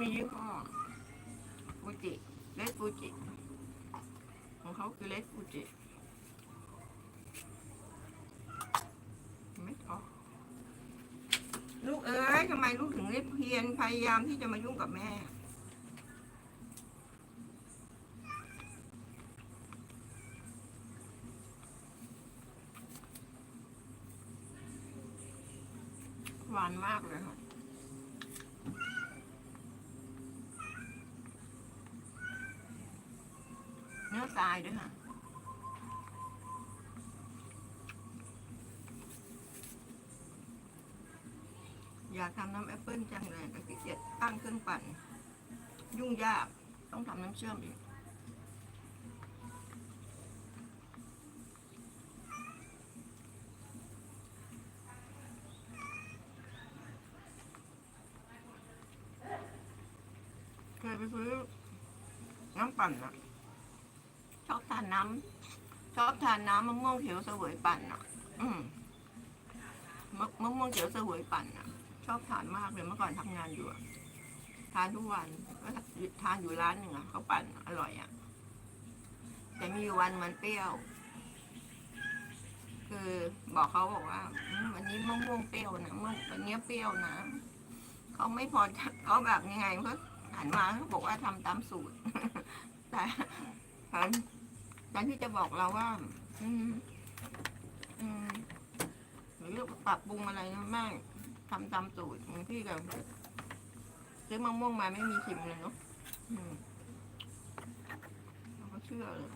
มียี่ห้อฟูจิเลสฟูจิของเขาคือเลสฟูจิไม่พอลูกเอ้ยทำไมลูกถึงได้เพียรพยายามที่จะมายุ่งกับแม่หวานมากเลยค่ะ นื้อทรายด้วยค่ะอยากทำน้ำแอปเปิ้ลจังเลยแต่ขี้เกียจตั้งเครื่องปั่น ยุ่งยากต้องทำน้ำเชื่อมอีกเคยไปซื้อน้ำปั่นอะ ชอบทานน้ำชอบทานน้ำมะม่วงเขียวเสวยปั่นอะ อืมมะมะม่วงเขียวเสวยปั่นอะ ชอบทานมากเลยเมื่อก่อนทำงานอยู่อะทานทุกวันก็ทานอยู่ร้านหนึ่งอะเขาปั่นอร่อยอะแต่มีวันมันเปรี้ยว คือบอกเขาบอกว่าวันนี้มะม่วงเปรี้ยวนะมะวันนี้เปรี้ยวนะเขาไม่พอเขาแบบยังไงเขาหันมาเขาบอกว่าทำตามสูตร แต่ ตอนตอนที่จะบอกเราว่า อืม อืมหรือปรับปรุงอะไรนะแม่ทำตามสูตรบางที่ก็ซื้อมะม่วงมาไม่มีชิมเลยเนาะเราก็เชื่อเลย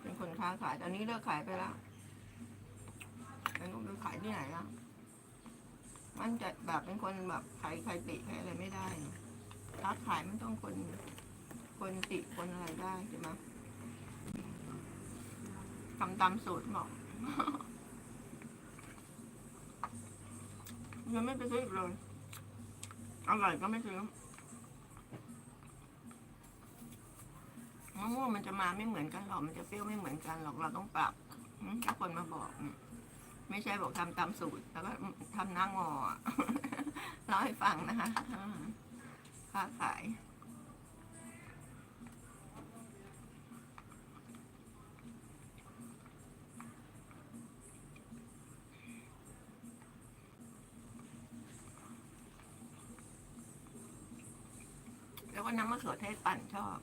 เป็นคนค้าขายตอนนี้เลิกขายไปแล้วไม่รู้ไปขายที่ไหนแล้วมันจะแบบเป็นคนแบบขายใครติใครอะไรไม่ได้ค้าขายมันต้องคนคนติคนอะไรได้ใช่ไหม ทำตามสูตรบอกยังไม่ไปซื้ออีกเลยอร่อยก็ไม่ซื้อมะม่วงมันจะมาไม่เหมือนกันหรอก มันจะเปรี้ยวไม่เหมือนกันหรอก เราต้องปรับถ้าคนมาบอก ไม่ใช่บอกทำตามสูตร แล้วก็ทำหน้างอเล่าให้ฟังนะคะอ่าค้าขาย็น้ำมะเขือเทศปั่นชอบ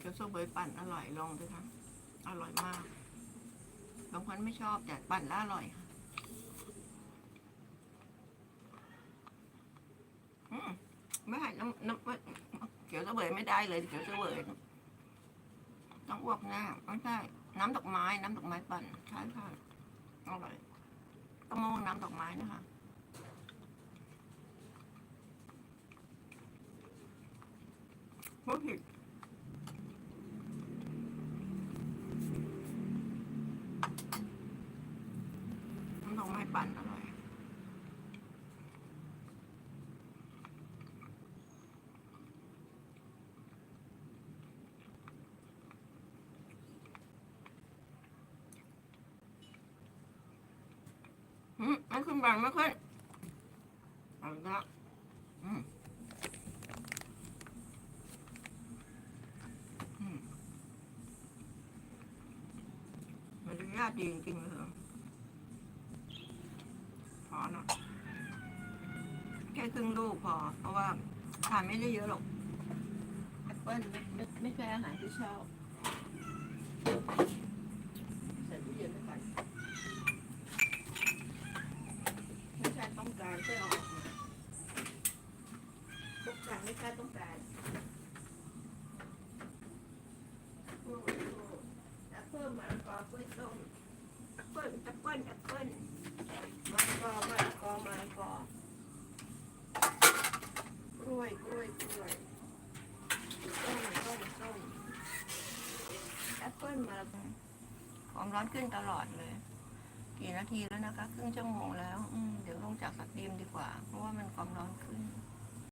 เกี๊ยวส้มเบยปั่นอร่อยลองด้วยค่ะ อร่อยมาก บางคนไม่ชอบแต่ปั่นแล้วอร่อยค่ะมไม่ให้น้ำน้ำไม่เกี๊ยวเสวยไม่ได้เลยเกี๊ยวเสวยต้องอ้วกหน้าไม่ใช่ น้ำดอกไม้ น้ำดอกไม้ปั่นใช่ค่ะอร่อยกระมงน้ำดอกไม้นะคะพูดผิดน้ำดอกไม้ปั่นอร่อย อืมไม่ขึ้นบางไม่ขึ้นเอาอีกแล้วอืมอืมมันยากดีจริงๆเลยเหรอพอเนะแค่ครึ่งลูกพอ เพราะว่าทานไม่ได้เยอะหรอกแอปเปิ้ลไม่ไม่ใช่อาหารที่ชอบใส่ตู้เย็นไปก่อนไม่ใช่ต้องการก็เอาออกมาต้องการ ไม่ใช่ต้องการโอ้โหแอปเปิ้ลมะละกอกล้วยต้มแอปเปิ้ลแอปเปิ้ลแอปเปิ้ลมะละกอมะละกอมะละกอกล้วยกล้วยกล้วยต้มต้มต้มแอปเปิ้ลมะละกอความร้อนขึ้นตลอดเลย กี่นาทีแล้วนะคะ ครึ่งชั่วโมงแล้ว อืมเดี๋ยวลงจากสตรีมดีกว่า เพราะว่ามันความร้อนขึ้น